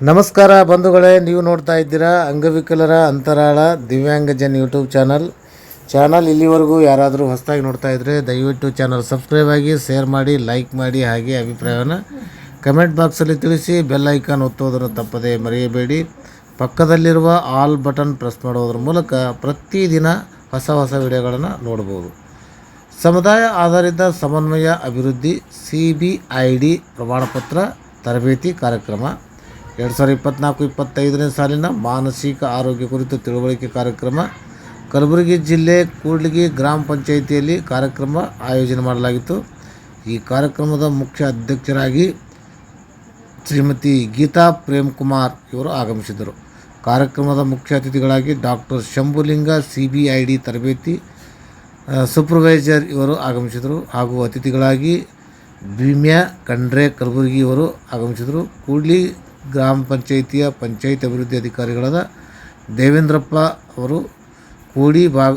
ನಮಸ್ಕಾರ ಬಂಧುಗಳೇ, ನೀವು ನೋಡ್ತಾ ಇದ್ದೀರಾ ಅಂಗವಿಕಲರ ಅಂತರಾಳ ದಿವ್ಯಾಂಗಜನ್ ಯೂಟ್ಯೂಬ್ ಚಾನಲ್. ಚಾನಲ್ ಇಲ್ಲಿವರೆಗೂ ಯಾರಾದರೂ ಹೊಸದಾಗಿ ನೋಡ್ತಾ ಇದ್ದರೆ ದಯವಿಟ್ಟು ಚಾನಲ್ ಸಬ್ಸ್ಕ್ರೈಬ್ ಆಗಿ, ಶೇರ್ ಮಾಡಿ, ಲೈಕ್ ಮಾಡಿ ಹಾಗೆ ಅಭಿಪ್ರಾಯವನ್ನು ಕಮೆಂಟ್ ಬಾಕ್ಸಲ್ಲಿ ತಿಳಿಸಿ, ಬೆಲ್ ಐಕಾನ್ ಒತ್ತುವುದನ್ನು ತಪ್ಪದೇ ಮರೆಯಬೇಡಿ. ಪಕ್ಕದಲ್ಲಿರುವ ಆಲ್ ಬಟನ್ ಪ್ರೆಸ್ ಮಾಡೋದ್ರ ಮೂಲಕ ಪ್ರತಿದಿನ ಹೊಸ ಹೊಸ ವಿಡಿಯೋಗಳನ್ನು ನೋಡ್ಬೋದು. ಸಮುದಾಯ ಆಧಾರಿತ ಸಮನ್ವಯ ಅಭಿವೃದ್ಧಿ, ಸಿ ಬಿ ಐ ಡಿ ಪ್ರಮಾಣಪತ್ರ ತರಬೇತಿ ಕಾರ್ಯಕ್ರಮ. ಎರಡು ಸಾವಿರದ ಇಪ್ಪತ್ತ್ನಾಲ್ಕು ಇಪ್ಪತ್ತೈದನೇ ಸಾಲಿನ ಮಾನಸಿಕ ಆರೋಗ್ಯ ಕುರಿತು ತಿಳುವಳಿಕೆ ಕಾರ್ಯಕ್ರಮ ಕಲಬುರಗಿ ಜಿಲ್ಲೆ ಕೂಡ್ಲಿಗಿ ಗ್ರಾಮ ಪಂಚಾಯಿತಿಯಲ್ಲಿ ಕಾರ್ಯಕ್ರಮ ಆಯೋಜನೆ ಮಾಡಲಾಗಿತ್ತು. ಈ ಕಾರ್ಯಕ್ರಮದ ಮುಖ್ಯ ಅಧ್ಯಕ್ಷರಾಗಿ ಶ್ರೀಮತಿ ಗೀತಾ ಪ್ರೇಮ್ ಕುಮಾರ್ ಇವರು ಆಗಮಿಸಿದರು ಕಾರ್ಯಕ್ರಮದ ಮುಖ್ಯ ಅತಿಥಿಗಳಾಗಿ doctor Shambhulinga C B I D ತರಬೇತಿ ಸೂಪರ್ವೈಸರ್ ಇವರು ಆಗಮಿಸಿದರು ಹಾಗೂ ಅತಿಥಿಗಳಾಗಿ ಭೀಮ್ಯಾ ಖಂಡ್ರೆ ಕಲಬುರಗಿ ಇವರು ಆಗಮಿಸಿದರು ಕೂಡ್ಲಿ ಗ್ರಾಮ ಪಂಚಾಯಿತಿಯ ಪಂಚಾಯತ್ ಅಭಿವೃದ್ಧಿ ಅಧಿಕಾರಿಗಳಾದ ದೇವೇಂದ್ರಪ್ಪ ಅವರು ಕೂಡಿ ಭಾಗ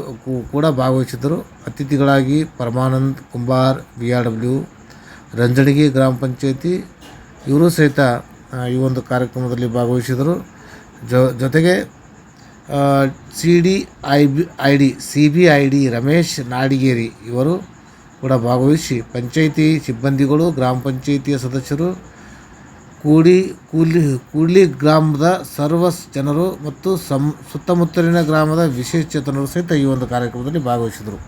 ಕೂಡ ಭಾಗವಹಿಸಿದ್ದರು. ಅತಿಥಿಗಳಾಗಿ Paramanand Kumbar B R W Ranjanagi ಗ್ರಾಮ ಪಂಚಾಯಿತಿ, ಇವರು ಸಹಿತ ಈ ಒಂದು ಕಾರ್ಯಕ್ರಮದಲ್ಲಿ ಭಾಗವಹಿಸಿದರು ಜೊತೆಗೆ C D I B, I D, C B I D Ramesh Nadigeri ಇವರು ಕೂಡ ಭಾಗವಹಿಸಿ ಪಂಚಾಯಿತಿ ಸಿಬ್ಬಂದಿಗಳು, ಗ್ರಾಮ ಪಂಚಾಯಿತಿಯ ಸದಸ್ಯರು ಕೂಡಿ, ಕೂಲಿ ಕೂಡ್ಲಿ ಗ್ರಾಮದ ಸರ್ವ ಜನರು ಮತ್ತು ಸಮ್, ಸುತ್ತಮುತ್ತಲಿನ ಗ್ರಾಮದ ವಿಶೇಷ ಚೇತನರು ಸಹಿತ ಈ ಒಂದು ಕಾರ್ಯಕ್ರಮದಲ್ಲಿ ಭಾಗವಹಿಸಿದರು.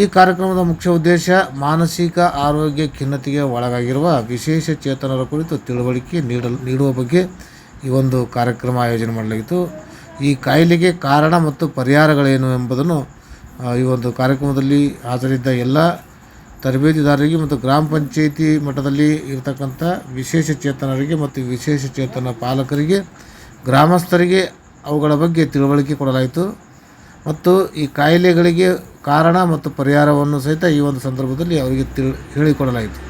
ಈ ಕಾರ್ಯಕ್ರಮದ ಮುಖ್ಯ ಉದ್ದೇಶ ಮಾನಸಿಕ ಆರೋಗ್ಯ ಖಿನ್ನತೆಗೆ ಒಳಗಾಗಿರುವ ವಿಶೇಷ ಚೇತನರ ಕುರಿತು ತಿಳುವಳಿಕೆ ನೀಡಲು, ನೀಡುವ ಬಗ್ಗೆ ಈ ಒಂದು ಕಾರ್ಯಕ್ರಮ ಆಯೋಜನೆ ಮಾಡಲಾಗಿತ್ತು. ಈ ಕಾಯಿಲೆಗೆ ಕಾರಣ ಮತ್ತು ಪರಿಹಾರಗಳೇನು ಎಂಬುದನ್ನು ಈ ಒಂದು ಕಾರ್ಯಕ್ರಮದಲ್ಲಿ ಹಾಜರಿದ್ದ ಎಲ್ಲ ತರಬೇತಿದಾರರಿಗೆ ಮತ್ತು ಗ್ರಾಮ ಪಂಚಾಯಿತಿ ಮಟ್ಟದಲ್ಲಿ ಇರತಕ್ಕಂಥ ವಿಶೇಷ ಚೇತನರಿಗೆ ಮತ್ತು ವಿಶೇಷ ಚೇತನ ಪಾಲಕರಿಗೆ, ಗ್ರಾಮಸ್ಥರಿಗೆ ಅವುಗಳ ಬಗ್ಗೆ ತಿಳುವಳಿಕೆ ಕೊಡಲಾಯಿತು. ಮತ್ತು ಈ ಕಾಯಿಲೆಗಳಿಗೆ ಕಾರಣ ಮತ್ತು ಪರಿಹಾರವನ್ನು ಸಹಿತ ಈ ಒಂದು ಸಂದರ್ಭದಲ್ಲಿ ಅವರಿಗೆ ತಿಳಿ, ಹೇಳಿಕೊಡಲಾಯಿತು.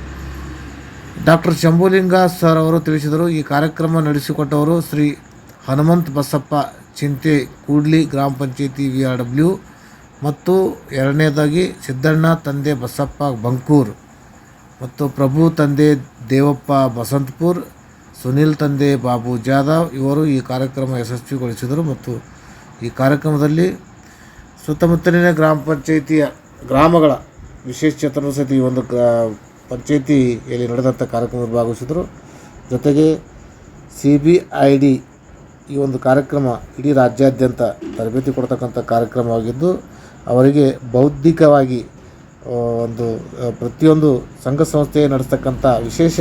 ಡಾಕ್ಟರ್ ಶಂಭುಲಿಂಗ ಸರ್ ಅವರು ತಿಳಿಸಿದರು, ಈ ಕಾರ್ಯಕ್ರಮ ನಡೆಸಿಕೊಟ್ಟವರು ಶ್ರೀ ಹನುಮಂತ್ ಬಸಪ್ಪ ಚಿಂತೆ ಕೂಡ್ಲಿ, ಗ್ರಾಮ ಪಂಚಾಯಿತಿ ವಿ ಆರ್ ಡಬ್ಲ್ಯೂ. ಮತ್ತು ಎರಡನೇದಾಗಿ ಸಿದ್ದಣ್ಣ ತಂದೆ ಬಸಪ್ಪ ಬಂಕೂರ್ ಮತ್ತು ಪ್ರಭು ತಂದೆ ದೇವಪ್ಪ ಬಸಂತಪುರ್, ಸುನಿಲ್ ತಂದೆ ಬಾಬು ಜಾಧವ್ ಇವರು ಈ ಕಾರ್ಯಕ್ರಮ ಯಶಸ್ವಿಗೊಳಿಸಿದರು ಮತ್ತು ಈ ಕಾರ್ಯಕ್ರಮದಲ್ಲಿ ಸುತ್ತಮುತ್ತಲಿನ ಗ್ರಾಮ ಪಂಚಾಯಿತಿಯ ಗ್ರಾಮಗಳ ವಿಶೇಷ ಸಹಿತ ಈ ಒಂದು ಪಂಚಾಯಿತಿಯಲ್ಲಿ ನಡೆದಂಥ ಕಾರ್ಯಕ್ರಮದಲ್ಲಿ ಭಾಗವಹಿಸಿದರು. ಜೊತೆಗೆ ಸಿ ಬಿ ಐ ಡಿ ಈ ಒಂದು ಕಾರ್ಯಕ್ರಮ ಇಡೀ ರಾಜ್ಯಾದ್ಯಂತ ತರಬೇತಿ ಕೊಡ್ತಕ್ಕಂಥ ಕಾರ್ಯಕ್ರಮವಾಗಿದ್ದು ಅವರಿಗೆ ಬೌದ್ಧಿಕವಾಗಿ ಒಂದು ಪ್ರತಿಯೊಂದು ಸಂಘ ಸಂಸ್ಥೆ ನಡೆಸ್ತಕ್ಕಂಥ ವಿಶೇಷ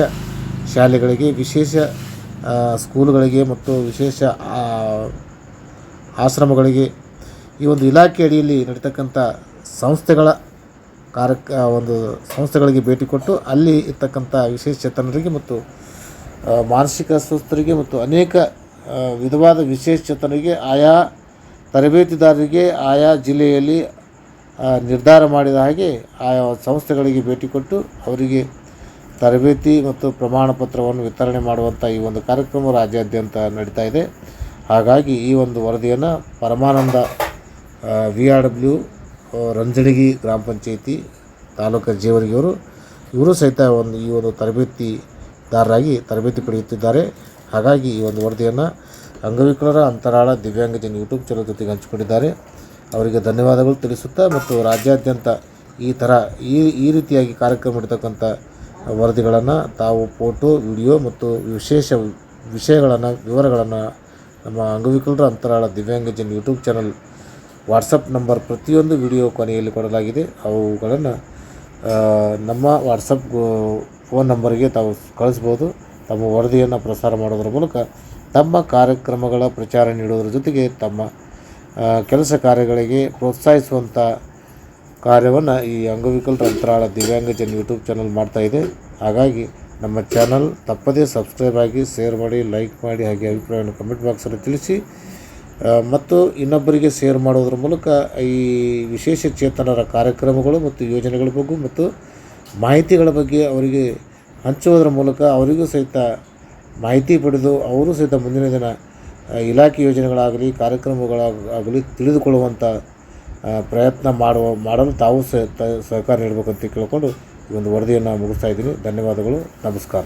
ಶಾಲೆಗಳಿಗೆ, ವಿಶೇಷ ಸ್ಕೂಲುಗಳಿಗೆ ಮತ್ತು ವಿಶೇಷ ಆಶ್ರಮಗಳಿಗೆ ಈ ಒಂದು ಇಲಾಖೆ ಅಡಿಯಲ್ಲಿ ನಡೀತಕ್ಕಂಥ ಸಂಸ್ಥೆಗಳ ಕಾರ್ಯಕ್ ಒಂದು ಸಂಸ್ಥೆಗಳಿಗೆ ಭೇಟಿ ಕೊಟ್ಟು ಅಲ್ಲಿ ಇರ್ತಕ್ಕಂಥ ವಿಶೇಷ ಚೇತನರಿಗೆ ಮತ್ತು ಮಾನಸಿಕ ಅಸ್ವಸ್ಥರಿಗೆ ಮತ್ತು ಅನೇಕ ವಿಧವಾದ ವಿಶೇಷ ಚೇತನರಿಗೆ ಆಯಾ ತರಬೇತಿದಾರರಿಗೆ ಆಯಾ ಜಿಲ್ಲೆಯಲ್ಲಿ ನಿರ್ಧಾರ ಮಾಡಿದ ಹಾಗೆ ಆಯಾ ಸಂಸ್ಥೆಗಳಿಗೆ ಭೇಟಿ ಕೊಟ್ಟು ಅವರಿಗೆ ತರಬೇತಿ ಮತ್ತು ಪ್ರಮಾಣ ಪತ್ರವನ್ನು ವಿತರಣೆ ಮಾಡುವಂಥ ಈ ಒಂದು ಕಾರ್ಯಕ್ರಮ ರಾಜ್ಯಾದ್ಯಂತ ನಡೀತಾ ಇದೆ. ಹಾಗಾಗಿ ಈ ಒಂದು ವರದಿಯನ್ನು ಪರಮಾನಂದ ವಿ ಆರ್ ಡಬ್ಲ್ಯೂ ರಂಜಣಗಿ ಗ್ರಾಮ ಪಂಚಾಯಿತಿ ತಾಲೂಕು ಜೇವರಿಗೆಯವರು, ಇವರು ಸಹಿತ ಒಂದು ಈ ಒಂದು ತರಬೇತಿದಾರರಾಗಿ ತರಬೇತಿ ಪಡೆಯುತ್ತಿದ್ದಾರೆ. ಹಾಗಾಗಿ ಈ ಒಂದು ವರದಿಯನ್ನು ಅಂಗವಿಕಲರ ಅಂತರಾಳ ದಿವ್ಯಾಂಗಜನ ಯೂಟ್ಯೂಬ್ ಚಾನಲ್ ಜೊತೆಗೆ ಹಂಚಿಕೊಂಡಿದ್ದಾರೆ. ಅವರಿಗೆ ಧನ್ಯವಾದಗಳು ತಿಳಿಸುತ್ತಾ ಮತ್ತು ರಾಜ್ಯಾದ್ಯಂತ ಈ ಥರ ಈ ಈ ರೀತಿಯಾಗಿ ಕಾರ್ಯಕ್ರಮ ಇಡ್ತಕ್ಕಂಥ ವರದಿಗಳನ್ನು ತಾವು ಫೋಟೋ, ವಿಡಿಯೋ ಮತ್ತು ವಿಶೇಷ ವಿಷಯಗಳನ್ನು, ವಿವರಗಳನ್ನು ನಮ್ಮ ಅಂಗವಿಕಲರ ಅಂತರಾಳ ದಿವ್ಯಾಂಗಜನ್ ಯೂಟ್ಯೂಬ್ ಚಾನಲ್ ವಾಟ್ಸಪ್ ನಂಬರ್ ಪ್ರತಿಯೊಂದು ವಿಡಿಯೋ ಕೊನೆಯಲ್ಲಿ ಕೊಡಲಾಗಿದೆ. ಅವುಗಳನ್ನು ನಮ್ಮ ವಾಟ್ಸಪ್ ಫೋನ್ ನಂಬರ್ಗೆ ತಾವು ಕಳಿಸ್ಬೋದು. ತಮ್ಮ ವರದಿಯನ್ನು ಪ್ರಸಾರ ಮಾಡೋದರ ಮೂಲಕ ತಮ್ಮ ಕಾರ್ಯಕ್ರಮಗಳ ಪ್ರಚಾರ ನೀಡೋದ್ರ ಜೊತೆಗೆ ತಮ್ಮ ಕೆಲಸ ಕಾರ್ಯಗಳಿಗೆ ಪ್ರೋತ್ಸಾಹಿಸುವಂಥ ಕಾರ್ಯವನ್ನು ಈ ಅಂಗವಿಕಲರ ಅಂತರಾಳ ದಿವ್ಯಾಂಗಜನ್ ಯೂಟ್ಯೂಬ್ ಚಾನಲ್ ಮಾಡ್ತಾಯಿದೆ ಹಾಗಾಗಿ ನಮ್ಮ ಚಾನಲ್ ತಪ್ಪದೇ ಸಬ್ಸ್ಕ್ರೈಬ್ ಆಗಿ, ಶೇರ್ ಮಾಡಿ, ಲೈಕ್ ಮಾಡಿ, ಹಾಗೆ ಅಭಿಪ್ರಾಯವನ್ನು ಕಮೆಂಟ್ ಬಾಕ್ಸಲ್ಲಿ ತಿಳಿಸಿ. ಮತ್ತು ಇನ್ನೊಬ್ಬರಿಗೆ ಶೇರ್ ಮಾಡೋದ್ರ ಮೂಲಕ ಈ ವಿಶೇಷ ಚೇತನರ ಕಾರ್ಯಕ್ರಮಗಳು ಮತ್ತು ಯೋಜನೆಗಳ ಬಗ್ಗೆ ಮತ್ತು ಮಾಹಿತಿಗಳ ಬಗ್ಗೆ ಅವರಿಗೆ ಹಂಚುವುದರ ಮೂಲಕ ಅವರಿಗೂ ಸಹಿತ ಮಾಹಿತಿ ಪಡೆದು ಅವರು ಸಹಿತ ಮುಂದಿನ ದಿನ ಇಲಾಖೆ ಯೋಜನೆಗಳಾಗಲಿ, ಕಾರ್ಯಕ್ರಮಗಳಾಗಲಿ ತಿಳಿದುಕೊಳ್ಳುವಂಥ ಪ್ರಯತ್ನ ಮಾಡುವ, ಮಾಡಲು ತಾವು ಸಹ ಸಹಕಾರ ನೀಡಬೇಕಂತ ಕೇಳಿಕೊಂಡು ಈ ಒಂದು ವರದಿಯನ್ನು ಮುಗಿಸ್ತಾ ಇದ್ದೀನಿ. ಧನ್ಯವಾದಗಳು. ನಮಸ್ಕಾರ.